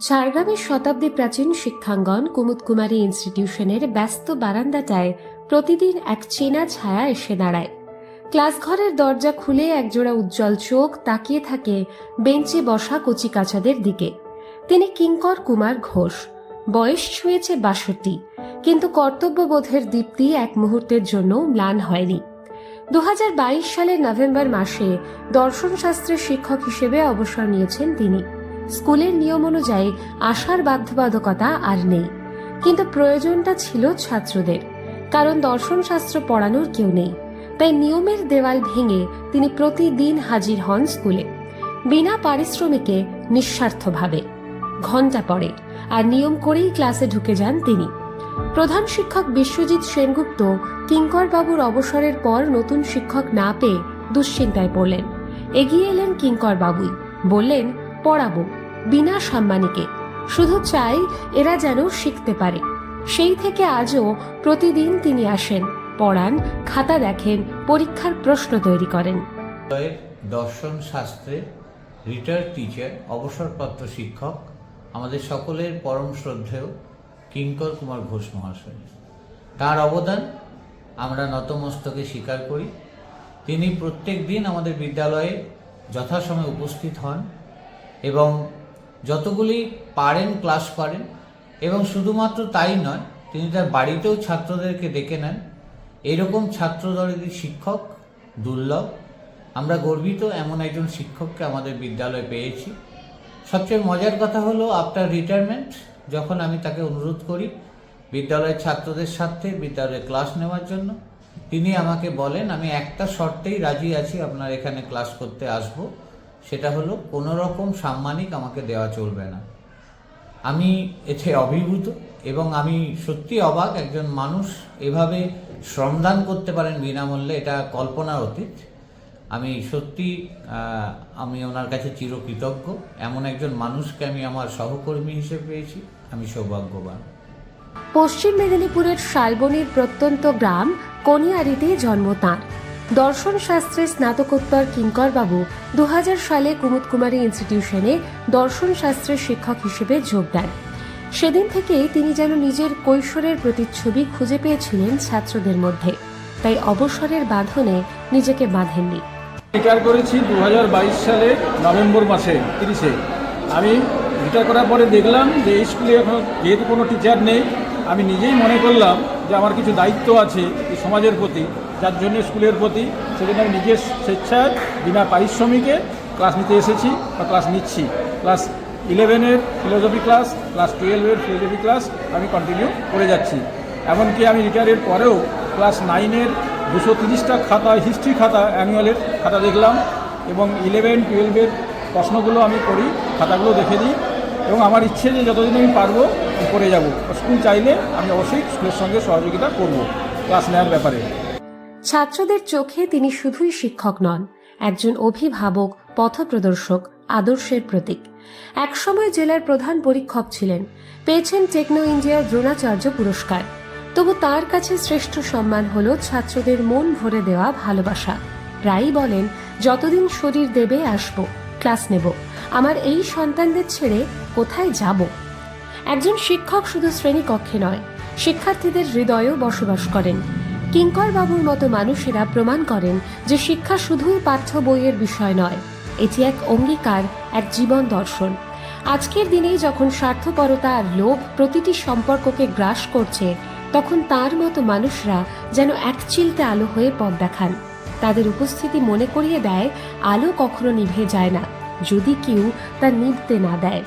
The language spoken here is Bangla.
ঝাড়গ্রামের শতাব্দী প্রাচীন শিক্ষাঙ্গন কুমুদ কুমারী ইনস্টিটিউশনের ব্যস্ত বারান্দাটায় প্রতিদিন এক চেনা ছায়া এসে দাঁড়ায়। ক্লাসঘরের দরজা খুলে একজোড়া উজ্জ্বল চোখ তাকিয়ে থাকে বেঞ্চে বসা কচিকাচাদের দিকে। তিনি কিঙ্কর কুমার ঘোষ। বয়স ছুঁয়েছে বাষট্টি, কিন্তু কর্তব্যবোধের দীপ্তি এক মুহূর্তের জন্য ম্লান হয়নি। দু হাজার বাইশ সালের নভেম্বর মাসে দর্শনশাস্ত্রের শিক্ষক হিসেবে অবসর নিয়েছেন তিনি। স্কুলের নিয়ম অনুযায়ী আসার বাধ্যবাধকতা আর নেই। কিন্তু প্রয়োজনটা ছিল ছাত্রদের, কারণ দর্শনশাস্ত্র পড়ানোর কেউ নেই। তাই নিয়মের দেওয়াল ভেঙে তিনি প্রতিদিন হাজির হন স্কুলে, বিনা পারিশ্রমিকে নিঃস্বার্থভাবে। ঘণ্টা পড়ে আর নিয়ম করেই ক্লাসে ঢুকে যান তিনি। প্রধান শিক্ষক বিশ্বজিৎ সেনগুপ্ত কিঙ্কর বাবুর অবসরের পর নতুন শিক্ষক না পেয়ে দুশ্চিন্তায় পড়লেন। এগিয়ে এলেন কিঙ্কর বাবুই বললেন পড়াবো, বিনা সম্মানীকে। শুধু চাই এরা যেন শিখতে পারে। সেই থেকে আজও প্রতিদিন তিনি আসেন, পড়ান, খাতা দেখেন, পরীক্ষার প্রশ্ন তৈরি করেন। দর্শন শাস্ত্রে রিটায়ার্ড টিচার, অবসরপ্রাপ্ত শিক্ষক, আমাদের সকলের পরম শ্রদ্ধেয় কিঙ্কর কুমার ঘোষ মহাশয়। তার অবদান আমরা নতমস্তকে স্বীকার করি। তিনি প্রত্যেক দিন আমাদের বিদ্যালয়ে যথাসময়ে উপস্থিত হন। এবং যতগুলি পারেন ক্লাস করেন এবং শুধুমাত্র তাই নয়, তিনি তার বাড়িতেও ছাত্রদেরকে ডেকে নেন। এরকম ছাত্রদলের শিক্ষক দুর্লভ। আমরা গর্বিত এমন একজন শিক্ষককে আমাদের বিদ্যালয়ে পেয়েছি। সবচেয়ে মজার কথা হলো আফটার রিটায়ারমেন্ট যখন আমি তাকে অনুরোধ করি বিদ্যালয়ের ছাত্রদের সাথে বিদ্যালয়ে ক্লাস নেওয়ার জন্য। তিনি আমাকে বলেন, আমি একটা শর্তেই রাজি আছি, আপনার এখানে ক্লাস করতে আসব। সেটা হলো কোনো রকম সাম্মানিক আমাকে দেওয়া চলবে না। আমি এতে অভিভূত এবং আমি সত্যি অবাক একজন মানুষ এভাবে শ্রমদান করতে পারেন বিনামূল্যে, এটা কল্পনার অতীত। আমি সত্যি আমি ওনার কাছে চিরকৃতজ্ঞ। এমন একজন মানুষকে আমি আমার সহকর্মী হিসেবে পেয়েছি। আমি সৌভাগ্যবান। পশ্চিম মেদিনীপুরের শালবনির প্রত্যন্ত গ্রাম কনিয়ারিতে জন্ম তাঁর। দর্শন শাস্ত্রে স্নাতকোত্তর কিঙ্কর বাবু দু হাজার সালে কুমুদ কুমারী ইনস্টিটিউশনে দর্শন শাস্ত্রের শিক্ষক হিসেবে যোগ দেন। সেদিন থেকেই তিনি যেন নিজের কৈশোরের প্রতিচ্ছবি খুঁজে পেয়েছিলেন ছাত্রদের মধ্যে। তাই অবসরের বাঁধনে নিজেকে বাঁধেননি। রিটায়ার করেছি দু সালে নভেম্বর মাসে, তিরিশে। আমি রিটায়ার করার পরে দেখলাম যে এই স্কুলে এখন যেহেতু কোনো টিচার নেই, আমি নিজেই মনে করলাম যে আমার কিছু দায়িত্ব আছে সমাজের প্রতি। যার জন্য স্কুলের প্রতি সেজন্য আমি নিজের স্বেচ্ছায় বিনা পারিশ্রমিকে ক্লাস নিতে এসেছি বা ক্লাস নিচ্ছি। ক্লাস ইলেভেনের ফিলোসফি ক্লাস ক্লাস টুয়েলভের ফিলোসফি ক্লাস আমি কন্টিনিউ করে যাচ্ছি। এমনকি আমি রিটায়ারের পরেও ক্লাস নাইনের দুশো তিরিশটা খাতা হিস্ট্রি খাতা অ্যানুয়ালের খাতা দেখলাম এবং ইলেভেন টুয়েলভের প্রশ্নগুলো আমি করি খাতাগুলো দেখে দিই এবং আমার ইচ্ছে যে যতদিন আমি পারব করে যাব। স্কুল চাইলে আমি অবশ্যই স্কুলের সঙ্গে সহযোগিতা করব ক্লাস নেওয়ার ব্যাপারে। ছাত্রদের চোখে তিনি শুধুই শিক্ষক নন, একজন অভিভাবক, পথপ্রদর্শক, আদর্শের প্রতীক। একসময় জেলার প্রধান পরীক্ষক ছিলেন, পেয়েছেন টেকনো ইন্ডিয়ার দ্রোণাচার্য পুরস্কার। তবু তার কাছে শ্রেষ্ঠ সম্মান হল ছাত্রদের মন ভরে দেওয়া ভালোবাসা। প্রায়ই বলেন, যতদিন শরীর দেবে আসব, ক্লাস নেব। আমার এই সন্তানদের ছেড়ে কোথায় যাব? একজন শিক্ষক শুধু শ্রেণীকক্ষে নয়, শিক্ষার্থীদের হৃদয়েও বসবাস করেন। কিঙ্কর বাবুর মতো মানুষেরা প্রমাণ করেন যে শিক্ষা শুধুই পাঠ্য বইয়ের বিষয় নয়, এটি এক অঙ্গীকার, এক জীবন দর্শন। আজকের দিনে যখন স্বার্থপরতা আর লোভ প্রতিটি সম্পর্ককে গ্রাস করছে, তখন তার মতো মানুষরা যেন এক চিলতে আলো হয়ে পথ দেখান। তাদের উপস্থিতি মনে করিয়ে দেয়, আলো কখনো নিভে যায় না, যদি কেউ তা নিভতে না দেয়।